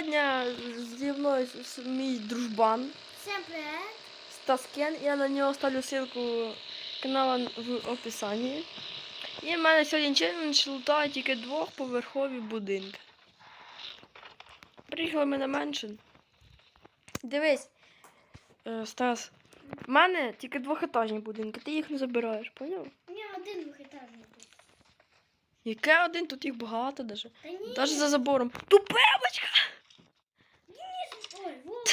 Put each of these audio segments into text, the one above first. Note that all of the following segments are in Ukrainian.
Сьогодні зі мною с- мій дружбан Всем привет! Стаскен. Я на нього ставлю ссылку каналу в описанні. І в мене сьогодні челендж лутає тільки двохповерхові будинки. Приїхали ми на меншин. Дивись, е, Стас, в мене тільки двохетажні будинки, ти їх не забираєш, поняв? У меня один двухэтажный был. Яке один, тут їх багато даже. Да нет! Даже за забором. Тупевочка!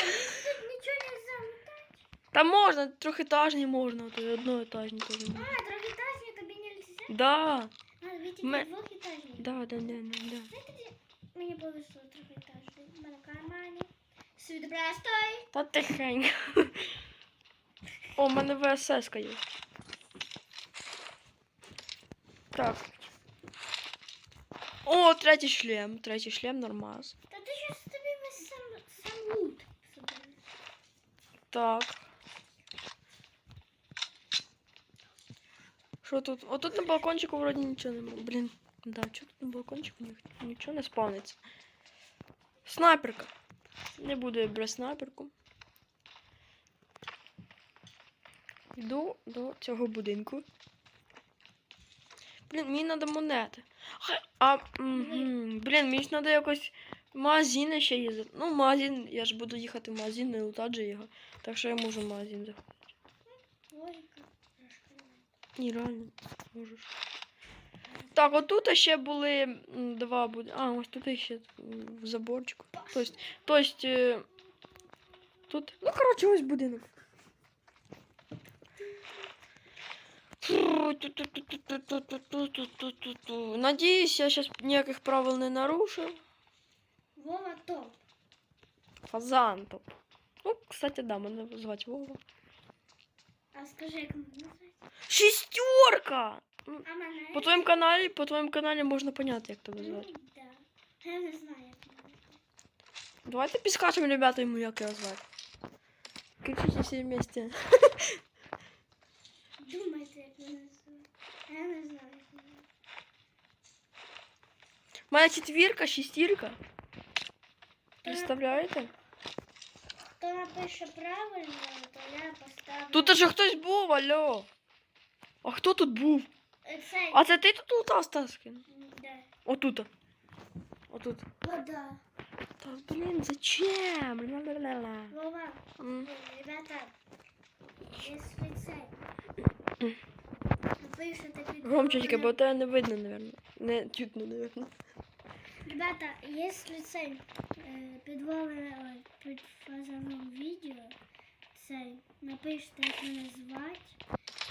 Нічого не замотати. Та можна, трьохетажні можна, то й одноетажні теж. А, трьохетажні тобі не лізе? Да. А, ви Ме- двохетажні. Да, да, да, да, да. Мені повезло трьохетажні. У мене кармані. Свій добра. Та тихенько. О, у мене ВСС є. Так. О, третій шлем. Третій шлем нормас. Так. Що тут? О, тут на балкончику вроді нічого немає. Блін, да, чого тут на балкончику нічого не спавниться. Снайперка. Не буду я брати снайперку. Йду до цього будинку. Блін, мені треба монети. А, угу. блін, мені ж треба якось в магазини ще їздити. Ну, магазин, я ж буду їхати в магазин, не лутати же його. Так що я можу магазин заходити. Логіка. Ні, реально можеш. Так, отут ще були два буде. А, ось тут ще в заборчику. Тобто, тобто тут. Ну, коротше, ось будинок. Надеюсь, я сейчас ніяких правил не нарушил. Вова топ. Фазан топ. Ну, кстати, да, мене звати Вова. А скажи, як мене назвати? Шестерка! Ну, А мене? По твоєму каналі, по твоєму каналі можна поняти, як тебе Ну, звати. да. Я не знаю, як мене. Давайте підскажемо, ребята, йому як його звати. Кричите всі вместе. Думайте, як мене звати. Я не знаю, як мене. У мене четвірка, шестірка. Представляєте? Хто напише правильно, то я поставлю. Тут же хтось був, алло. А хто тут був? Е, Цей. А це ти тут лутав, Стаскін? Да. Отут. Отут. О, да. Та блін, зачем? Вова, М. ребята, если цей. Напишете під Громче тільки, бо тебе не видно, напевно. Не чутно, напевно. Ребята, если цей е, під Вове- ой, під фазовим відео цей напишете, як мене звати,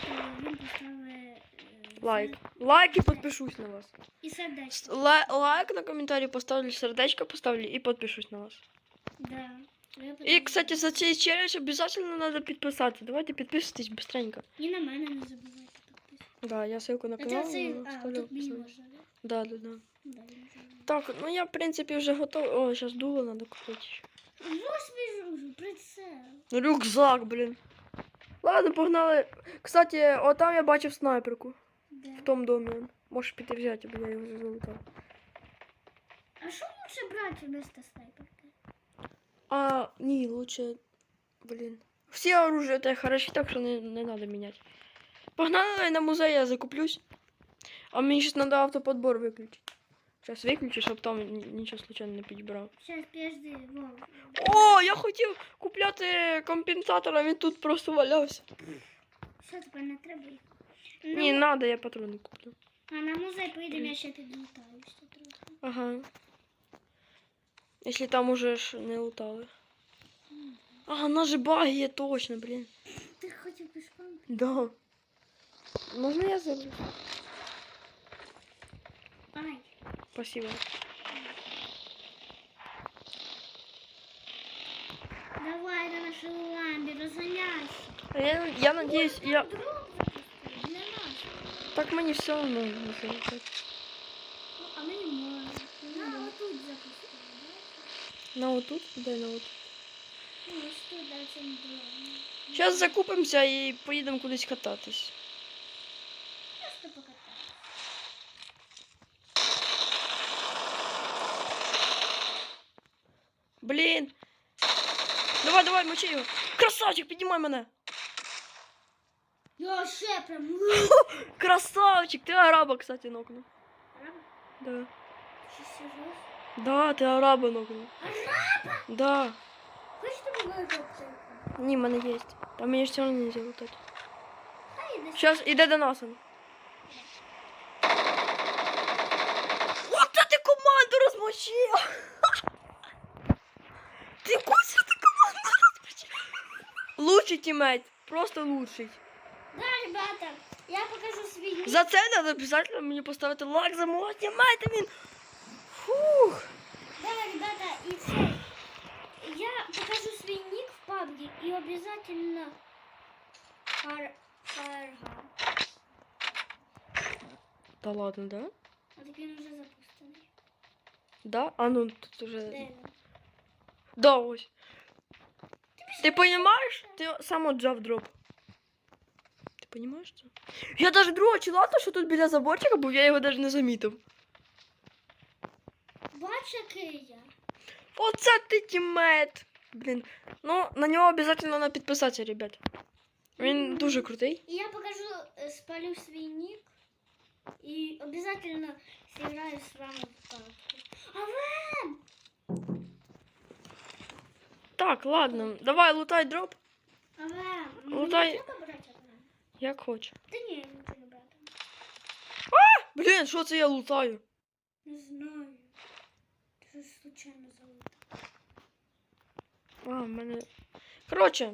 то він поставить е, Лайк. сер- Лайк і підпишусь на вас. І сердечко. Лай- лайк на коментарі поставлю, сердечко поставлю і підпишусь на вас. Да. Я І, потім- кстати, за цей челлендж обязательно надо підписатися. Давайте підписуйтесь быстренько. І на мене не забувайте підписатися. Да, я ссылку на А канал це цей, э, а, вставлю. тут в мені описании. можна, да? Да, да, да. Так, ну я, в принципі, вже готовий. О, зараз дуло надо купити. Восьмий вже прицел. Рюкзак, блін. Ладно, погнали. Кстати, отам я бачив снайперку. Да. В тому домі. Можеш піти взяти, бо я його залутав. А що лучше брати вместо снайперки? А, ні, лучше. Блін. Всі оружия те хороші, так що не, не треба міняти. Погнали на музей, я закуплюсь. А мені щось треба автоподбор виключити. Зараз виключу, щоб там ні- нічого случайно не підібрав. Сейчас, подожди, Вов. О, я хотів купляти компенсатор, а він тут просто валявся. Що тепер не треба їх? Ні, Ну, надо, я патрони куплю. а на музей поїдемо, я ще підлутаюся трохи. Ага. Якщо там уже ж не лутали. Ага, на же баги є точно, блін. Ти хотів пішком? Да. Можна я зроблю? Ай, Спасибо. давай на нашу ламбі, розганяйся. А я, я надіюсь, Ой, я... там дров запустили, для нас. Так мені все одно не залутати. Ну, а ми не можемо. На, отут запустили, бачиш? На отут? Де на отут? Ну, ось тут, да, цим дровом. Зараз закупимося і поїдемо кудись кататись. розмочи його. Красавчик, піднімай мене. Я ще прям. Красавчик, ти араба, кстати, нокнув. Араба? Да. Чи серйозно? Да, ти араба нокнув. Араба? Да. Хочеш тобі виграти? Ні, в мене є. А мені ж все одно не лутати. Хай іде. Сейчас іде до нас. він. От це ти команду розмочив! Ти Лучший тімейт, просто лучший. Да, ребята, я покажу свій нік. За це треба обов'язково мені поставити лайк за мого тімейта, він. Фух. Да, ребята, і це. Я покажу свій нік в пабгі і обов'язково фар... фарга. Та ладно, да? А так він вже запущений. Да? А ну тут уже. Де він? Да, ось. Ти розумієш? Ти сам отжав дроп. Ти розумієш це? Я навіть другого чоловіка, що тут біля заборчика був, я його навіть не замітив. Бач, який я. Оце ти тіммейт. Блін. Ну, на нього обов'язково треба підписатися, ребят. Він дуже крутий. І я покажу, е, спалю свій нік. І обов'язково зіграю з вами в карту. А ви? Так, ладно. Давай, лутай дроп, А брати аве? як хочеш. Та ні, не треба брати. Блін, що це я лутаю? Не знаю. Ти случайно залита. А, в мене. Коротше,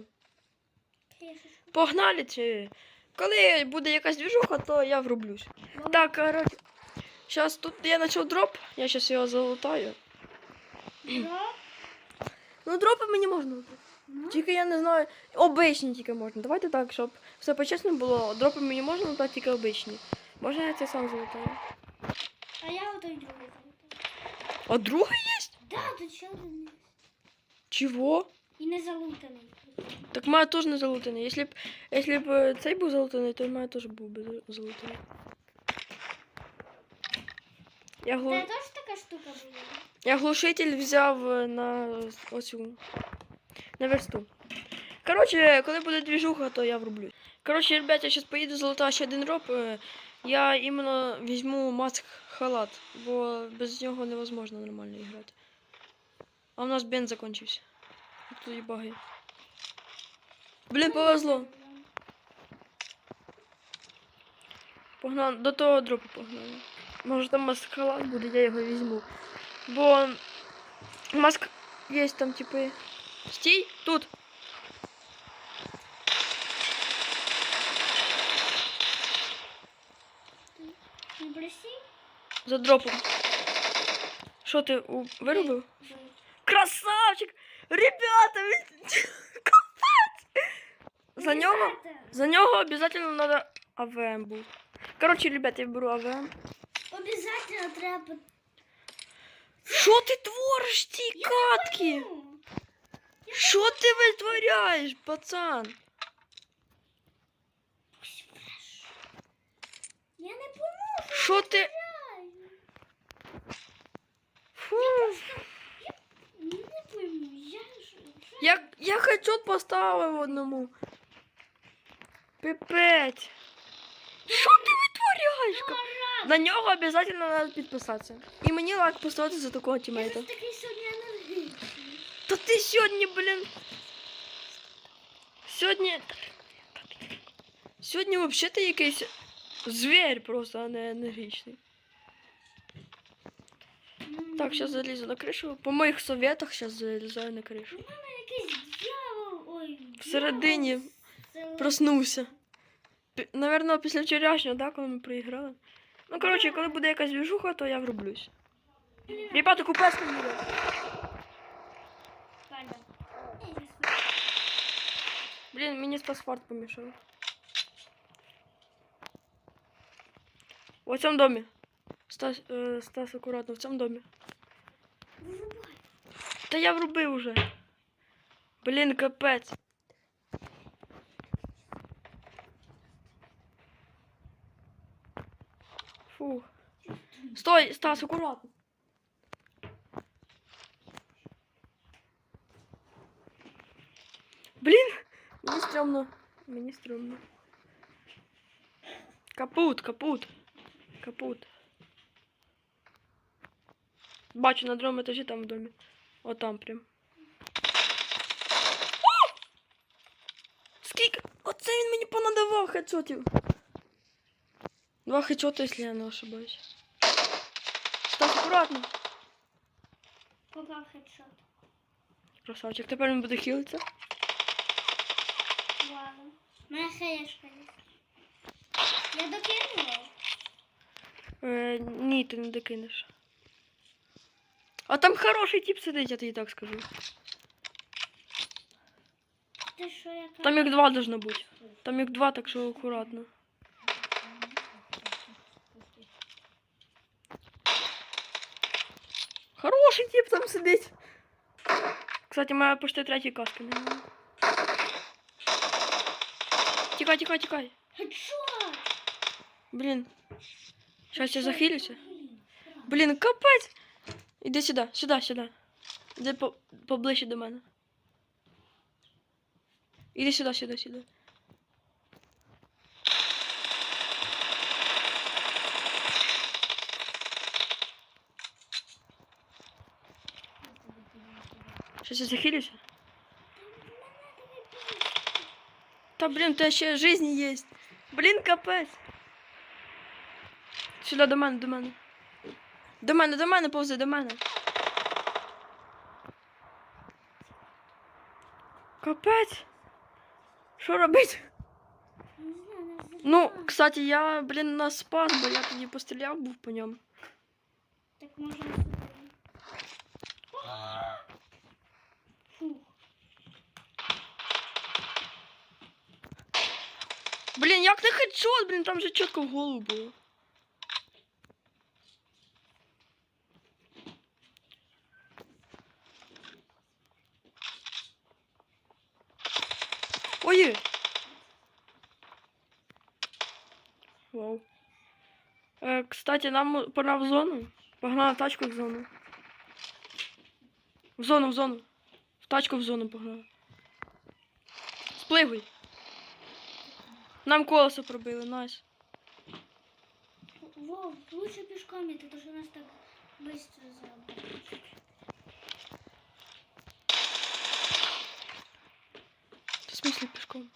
погнали чи. Коли буде якась двіжуха, то я врублюсь. Так, коротше. Зараз тут я почав дроп, я зараз його залутаю. Дроп. Ну, дропи мені можна. Ну, Тільки я не знаю. Обичні тільки можна. Давайте так, щоб все по-чесному було. Дропи мені можна лутати тільки обичні. Можна я це сам залутаю? А я отой другий залутаю. А другий є? Да, тут ще один є. Чого? І не залутаний. Так має теж не залутаний. Якщо б, якщо б е, цей був залутаний, то має теж був би залутаний. Я, глу... Це теж така штука була? я глушитель взяв е, на оцю. На версту. Коротше, коли буде двіжуха, то я врублюсь. Коротше, ребят, я зараз поїду золота ще один роб. е, Я іменно візьму маск халат, бо без нього невозможно нормально грати. А у нас бенз закончився. Тут і баги. Блін, повезло. Погнали, до того дропу погнали. Може там маскалат буде, я його візьму. Бо маск є там, типи. Стій, тут. Не броси. За дропом. Що ти у... виробив? Ой, Красавчик! Ребята, він... Капець! За нього, Ребята, за нього обов'язково треба АВМ був. Коротше, ребята, я беру АВМ. Обязательно треба. Що ти твориш ці катки? Що ти витворяєш, пацан? Я не поможу. Що ти. Фу. Я. Я, хедшот поставив одному. Пипець. Що ти витворяєш? На нього обов'язково треба підписатися. І мені лайк поставити за такого тімейта. ж такий сьогодні енергічний. Та ти сьогодні, блін. Сьогодні. Сьогодні взагалі ти якийсь звір просто, а не енергічний. Так, зараз залізу на кришу. По моїх советах зараз залізаю на кришу. У мене якийсь дьявол. Ой. Всередині дьявол. Проснувся. Пі- Наверно, після вчорашнього, да, коли ми проіграли. Ну, коротше, коли буде якась двіжуха, то я врублюсь. Ребята, там буде. Блін, мені Стас фарт помішав. В цьому домі. Стас, е, Стас, акуратно, в цьому домі. Та я врубив уже. Блін, капець. Фух. Стой, Стас, акуратно. Мені стрьомно. Мені стрьомно. Капут, капут. Капут. Бачу на другому етажі там в домі. О, там прям. О! Скільки? Оце він мені понадавав хедшотів. Два хедшота, якщо я не ошибаюсь. Так, акуратно. Попав хедшот. Красавчик, тепер він буде хілитися. Вау. Моя хаєшка є. Я докинула. Е, ні, ти не докинеш. А там хороший тип сидить, я тобі так скажу. Ти що яка? Там їх два должно бути. Там їх два, так що акуратно. Хороший тип там сидить. Кстати, моя почти третя каска немає. Тікай, тікай, тікай. Хедшот! Блін. Щас я захилюся. Блін, капець. Іди сюди, сюди, сюди. Іди по, поближче до мене. Іди сюди, сюди, сюди. Щас я захилюся. Та блін, у тебе ще жизнь є. Блін, капець. Сюди до мене, до мене. До мене, до мене повзи, до мене. Капець. Що робити? Не знаю, не Ну, знаю. кстати, я, блін, нас спас, бо я тоді постріляв був по ньому. Так можна Блін, як не хедшот, блін, там же чітко в голову було. Ой! Вау. Е, кстати, нам пора в зону. Погнали тачку в зону. В зону, в зону. В тачку в зону погнали. Сплигуй. Нам колесо пробили, найс. Вов, лучше пешком идти, потому что нас так быстро забрали. В смысле пешком?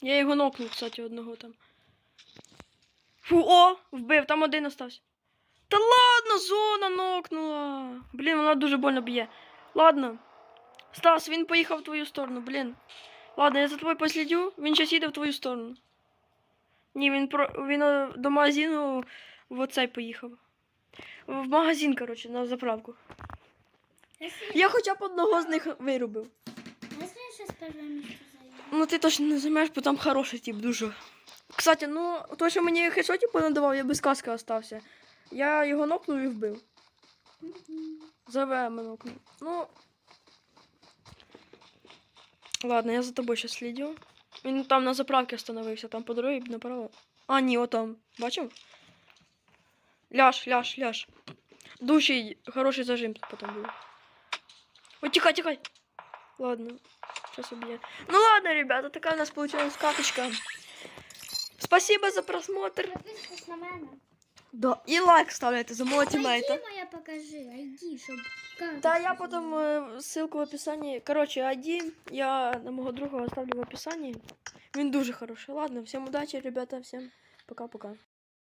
Я його нокнув, кстати, одного там. Фу, о, вбив, там один остався. Та ладно, зона нокнула. Блін, вона дуже больно б'є. Ладно. Стас, він поїхав в твою сторону, блін. Ладно, я за тобою послідю, він щас їде в твою сторону. Ні, він про він е, до магазину в оцей поїхав. В магазин, коротше, на заправку. Я хоча б одного з них вирубив. если я сейчас первое место займу. Ну ти точно не займеш, бо там хороший тип дуже. Кстати, ну той, що мені хедшотів понадавав, я без каски остався. Я його нокнув і вбив. Мгм. За нокнув. Ну. Ладно, я за тобою ще слідю. Він там на заправці остановився, там по дорозі направо. А, ні, отам. Бачив? Ляж, ляж, ляж. Дужий, хороший зажим тут потім був. Ой, тікай, тікай. Ладно, сейчас убьет. Ну ладно, ребята, такая у нас получилась каточка. Спасибо за просмотр. Підписуйтесь на мене. Да, и лайк ставляйте за мого тімейта. Айди моя покажи, айди, щоб как. Да, я потом э, ссылку в описании. Короче, ID я на мого друга оставлю в описании. Він дуже хороший. Ладно, всем удачи, ребята, всем пока-пока.